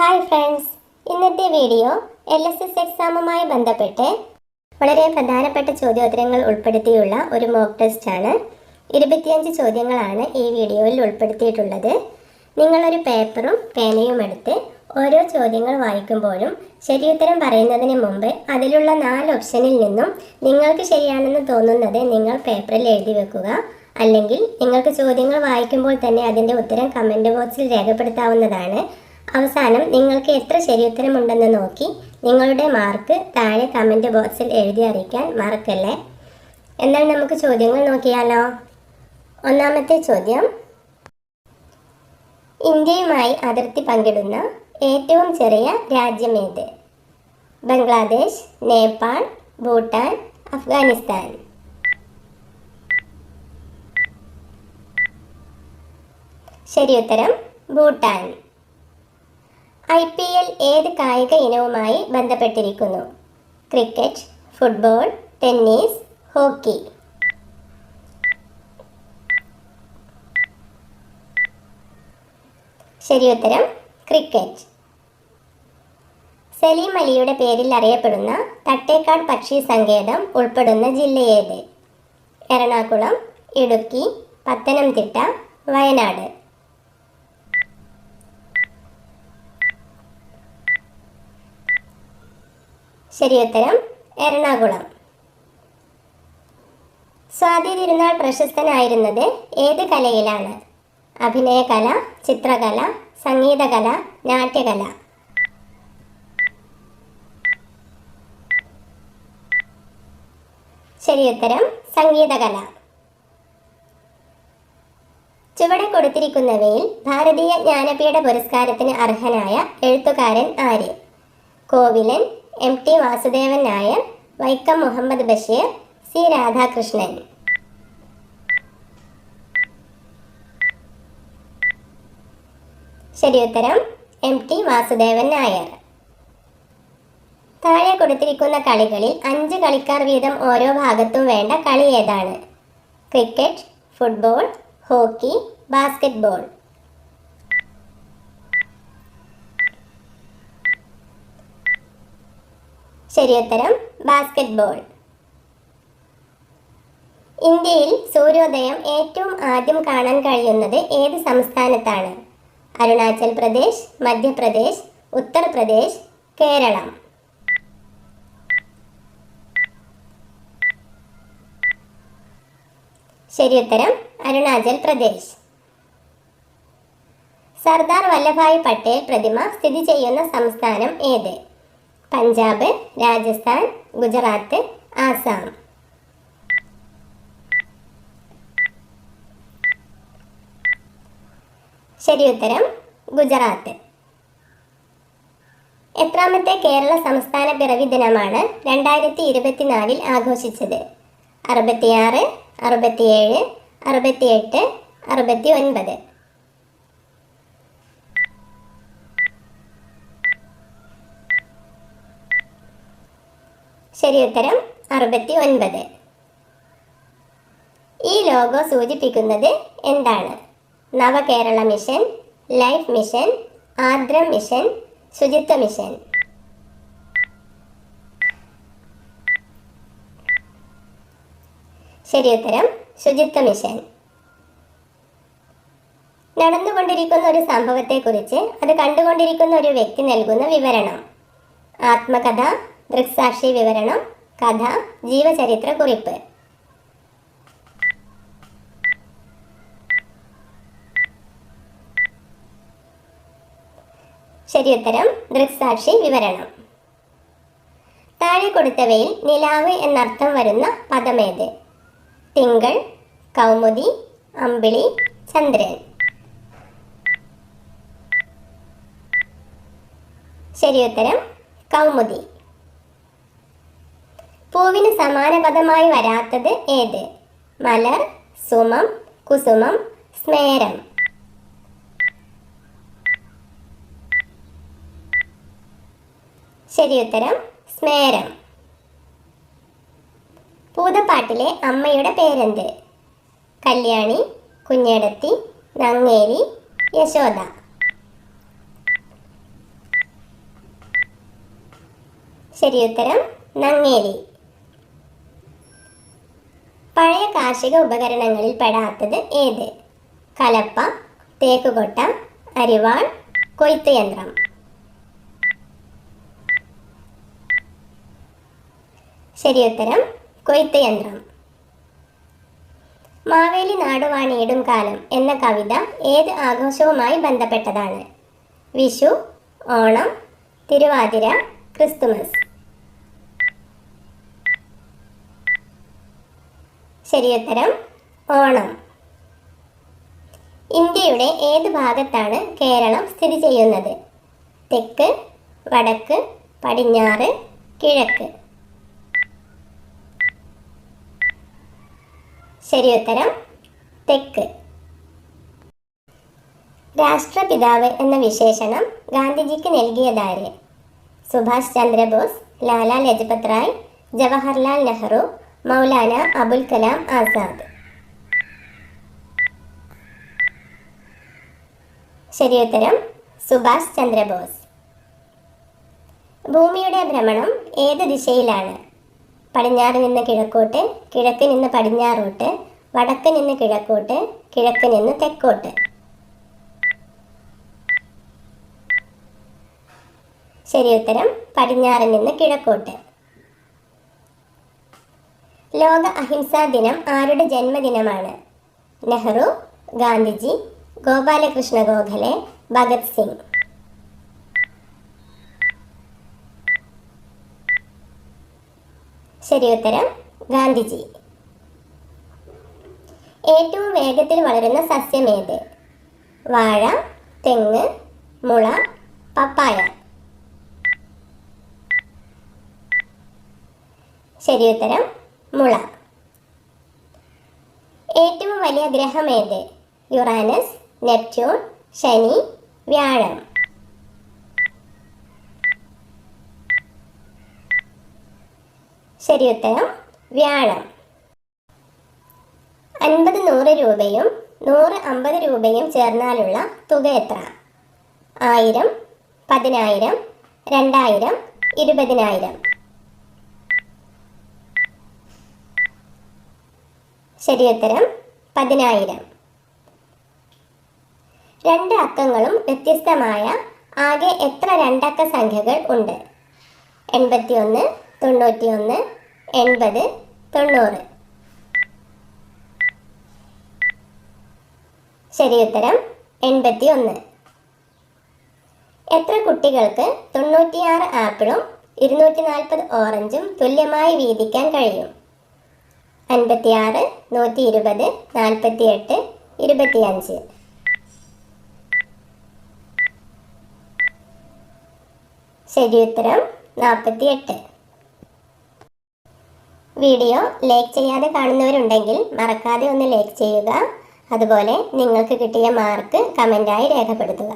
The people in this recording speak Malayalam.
ഹായ് ഫ്രണ്ട്സ് ഇന്നത്തെ വീഡിയോ എൽ എസ് എസ് എക്സാമുമായി ബന്ധപ്പെട്ട് വളരെ പ്രധാനപ്പെട്ട ചോദ്യോത്തരങ്ങൾ ഉൾപ്പെടുത്തിയുള്ള ഒരു മോക്ക് ടെസ്റ്റ് ആണ്. ഇരുപത്തിയഞ്ച് ചോദ്യങ്ങളാണ് ഈ വീഡിയോയിൽ ഉൾപ്പെടുത്തിയിട്ടുള്ളത്. നിങ്ങളൊരു പേപ്പറും പേനയും എടുത്ത് ഓരോ ചോദ്യങ്ങൾ വായിക്കുമ്പോഴും ശരിയുത്തരം പറയുന്നതിന് മുമ്പ് അതിലുള്ള നാല് ഓപ്ഷനിൽ നിന്നും നിങ്ങൾക്ക് ശരിയാണെന്ന് തോന്നുന്നത് നിങ്ങൾ പേപ്പറിൽ എഴുതി വെക്കുക. അല്ലെങ്കിൽ നിങ്ങൾക്ക് ചോദ്യങ്ങൾ വായിക്കുമ്പോൾ തന്നെ അതിന്റെ ഉത്തരം കമന്റ് ബോക്സിൽ രേഖപ്പെടുത്താവുന്നതാണ്. അവസാനം നിങ്ങൾക്ക് എത്ര ശരിയുത്തരമുണ്ടെന്ന് നോക്കി നിങ്ങളുടെ മാർക്ക് താഴെ കമന്റ് ബോക്സിൽ എഴുതി അറിയിക്കാൻ മറക്കല്ലേ? എന്നാൽ നമുക്ക് ചോദ്യങ്ങൾ നോക്കിയാലോ? ഒന്നാമത്തെ ചോദ്യം. ഇന്ത്യയുമായി അതിർത്തി പങ്കിടുന്ന ഏറ്റവും ചെറിയ രാജ്യമേത് ബംഗ്ലാദേശ് നേപ്പാൾ ഭൂട്ടാൻ അഫ്ഗാനിസ്ഥാൻ. ശരിയുത്തരം ഭൂട്ടാൻ. ഐ പി എൽ ഏത് കായിക ഇനവുമായി ബന്ധപ്പെട്ടിരിക്കുന്നു? Cricket football tennis hockey. ശരി ഉത്തരം ക്രിക്കറ്റ്. സലീം അലിയുടെ പേരിൽ അറിയപ്പെടുന്ന തട്ടേക്കാട് പക്ഷി സങ്കേതം ഉൾപ്പെടുന്ന ജില്ലയേത് എറണാകുളം ഇടുക്കി പത്തനംതിട്ട വയനാട്. ശരിയുത്തരം എറണാകുളം. സ്വാതി തിരുനാൾ പ്രശസ്തനായിരുന്നത് ഏത് കലയിലാണ്? അഭിനയകല ചിത്രകല സംഗീതകല നാട്യകല? ശരിയുത്തരം സംഗീതകല. ചുവടെ കൊടുത്തിരിക്കുന്നവയിൽ ഭാരതീയ ജ്ഞാനപീഠ പുരസ്കാരത്തിന് അർഹനായ എഴുത്തുകാരൻ ആര്? Kovilan M T Vasudevan Nair Vaikom Muhammad Basheer C Radhakrishnan. ശരി ഉത്തരം എം ടി വാസുദേവൻ നായർ. താഴെ കൊടുത്തിരിക്കുന്ന കളികളിൽ അഞ്ച് കളിക്കാർ വീതം ഓരോ ഭാഗത്തും വേണ്ട കളി ഏതാണ്? Cricket football hockey basketball. ശരിയുത്തരം ബാസ്കറ്റ്ബോൾ ഇന്ത്യയിൽ സൂര്യോദയം ഏറ്റവും ആദ്യം കാണാൻ കഴിയുന്നത് ഏത് സംസ്ഥാനത്താണ്? അരുണാചൽ പ്രദേശ് മധ്യപ്രദേശ് ഉത്തർപ്രദേശ് കേരളം. ശരിയുത്തരം അരുണാചൽ പ്രദേശ്. സർദാർ വല്ലഭായ് പട്ടേൽ പ്രതിമ സ്ഥിതി ചെയ്യുന്ന സംസ്ഥാനം ഏത്? പഞ്ചാബ് രാജസ്ഥാൻ ഗുജറാത്ത് ആസാം. ശരി ഉത്തരം ഗുജറാത്ത്. എത്രാമത്തെ കേരള സംസ്ഥാന പിറവി ദിനമാണ് രണ്ടായിരത്തി ഇരുപത്തിനാലിൽ ആഘോഷിച്ചത്. അറുപത്തിയാറ് അറുപത്തിയേഴ് അറുപത്തിയെട്ട് അറുപത്തി ഒൻപത് ശരിയുത്തരം അറുപത്തി ഒൻപത് ഈ ലോഗോ സൂചിപ്പിക്കുന്നത് എന്താണ്? Navakerala Mission Life Mission Aardram Mission Suchitwa Mission. ശരിയുത്തരം ശുചിത്വ മിഷൻ. നടന്നുകൊണ്ടിരിക്കുന്ന ഒരു സംഭവത്തെക്കുറിച്ച് അത് കണ്ടുകൊണ്ടിരിക്കുന്ന ഒരു വ്യക്തി നൽകുന്ന വിവരണം. ആത്മകഥ ദൃക്സാക്ഷി വിവരണം കഥ ജീവചരിത്ര കുറിപ്പ്. ശരിയുത്തരം ദൃക്സാക്ഷി വിവരണം. താഴെ കൊടുത്തവയിൽ നിലാവ് എന്നർത്ഥം വരുന്ന പദമേത്? തിങ്കൾ കൗമുദി അമ്പിളി ചന്ദ്രൻ. ശരിയുത്തരം കൗമുദി. പൂവിന് സമാന പദമായി വരാത്തത് ഏത്? മലർ സുമം കുസുമം സ്മേരം ശരിയുത്തരം സ്മേരം പൂതപ്പാട്ടിലെ അമ്മയുടെ പേരെന്ത്? കല്യാണി കുഞ്ഞേടത്തി നങ്ങേരി യശോദ. ശരിയുത്തരം നങ്ങേലി പഴയ കാർഷിക ഉപകരണങ്ങളിൽ പെടാത്തത് ഏത്? കലപ്പ തേക്കുകൊട്ട അരിവാൾ കൊയ്ത്ത് യന്ത്രം. ഉത്തരം കൊയ്ത്ത് യന്ത്രം. മാവേലി നാടുവാണിയിടും കാലം എന്ന കവിത ഏത് ആഘോഷവുമായി ബന്ധപ്പെട്ടതാണ്? വിഷു ഓണം തിരുവാതിര ക്രിസ്തുമസ്. ശരിയുത്തരം ഓണം. ഇന്ത്യയുടെ ഏത് ഭാഗത്താണ് കേരളം സ്ഥിതി ചെയ്യുന്നത്? തെക്ക് വടക്ക് പടിഞ്ഞാറ് കിഴക്ക്. ശരിയുത്തരം തെക്ക്. രാഷ്ട്രപിതാവ് എന്ന വിശേഷണം ഗാന്ധിജിക്ക് നൽകിയതാര്? സുഭാഷ് ചന്ദ്രബോസ് ലാലാ ലജപത് റായ് ജവഹർലാൽ നെഹ്റു മൗലാന അബുൽ കലാം ആസാദ്. ശരിയുത്തരം സുഭാഷ് ചന്ദ്രബോസ്. ഭൂമിയുടെ ഭ്രമണം ഏത് ദിശയിലാണ്? പടിഞ്ഞാറ് നിന്ന് കിഴക്കോട്ട് കിഴക്ക് നിന്ന് പടിഞ്ഞാറോട്ട് വടക്ക് നിന്ന് കിഴക്കോട്ട് കിഴക്ക് നിന്ന് തെക്കോട്ട്. ശരിയുത്തരം പടിഞ്ഞാറ് നിന്ന് കിഴക്കോട്ട്. ലോക അഹിംസാ ദിനം ആരുടെ ജന്മദിനമാണ്? നെഹ്റു ഗാന്ധിജി ഗോപാലകൃഷ്ണ ഗോഖലെ ഭഗത് സിംഗ്. ശരി ഉത്തരം ഗാന്ധിജി. ഏറ്റവും വേഗത്തിൽ വളരുന്ന സസ്യം ഏത്? വാഴ തെങ്ങ് മുള പപ്പായ. ശരിയുത്തരം മുള. ഏറ്റവും വലിയ ഗ്രഹം ഏത് യുറാനസ് നെപ്റ്റ്യൂൺ ശനി വ്യാഴം. ശരി ഉത്തരം വ്യാഴം. അൻപത് നൂറ് രൂപയും നൂറ് അമ്പത് രൂപയും ചേർന്നാലുള്ള തുക എത്ര? ആയിരം പതിനായിരം രണ്ടായിരം ഇരുപതിനായിരം. ശരിയുത്തരം പതിനായിരം. രണ്ട് അക്കങ്ങളും വ്യത്യസ്തമായ ആകെ എത്ര രണ്ടക്ക സംഖ്യകൾ ഉണ്ട്? എൺപത്തിയൊന്ന് തൊണ്ണൂറ്റിയൊന്ന് എൺപത് തൊണ്ണൂറ്. ശരിയുത്തരം എൺപത്തിയൊന്ന്. എത്ര കുട്ടികൾക്ക് തൊണ്ണൂറ്റിയാറ് ആപ്പിളും ഇരുന്നൂറ്റി നാൽപ്പത് ഓറഞ്ചും തുല്യമായി വീതിക്കാൻ കഴിയും? അൻപത്തിയാറ് നൂറ്റി ഇരുപത് നാൽപ്പത്തിയെട്ട് ഇരുപത്തിയഞ്ച്. ശരിയുത്തരം നാൽപ്പത്തിയെട്ട്. വീഡിയോ ലൈക്ക് ചെയ്യാതെ കാണുന്നവരുണ്ടെങ്കിൽ മറക്കാതെ ഒന്ന് ലൈക്ക് ചെയ്യുക. അതുപോലെ നിങ്ങൾക്ക് കിട്ടിയ മാർക്ക് കമന്റായി രേഖപ്പെടുത്തുക.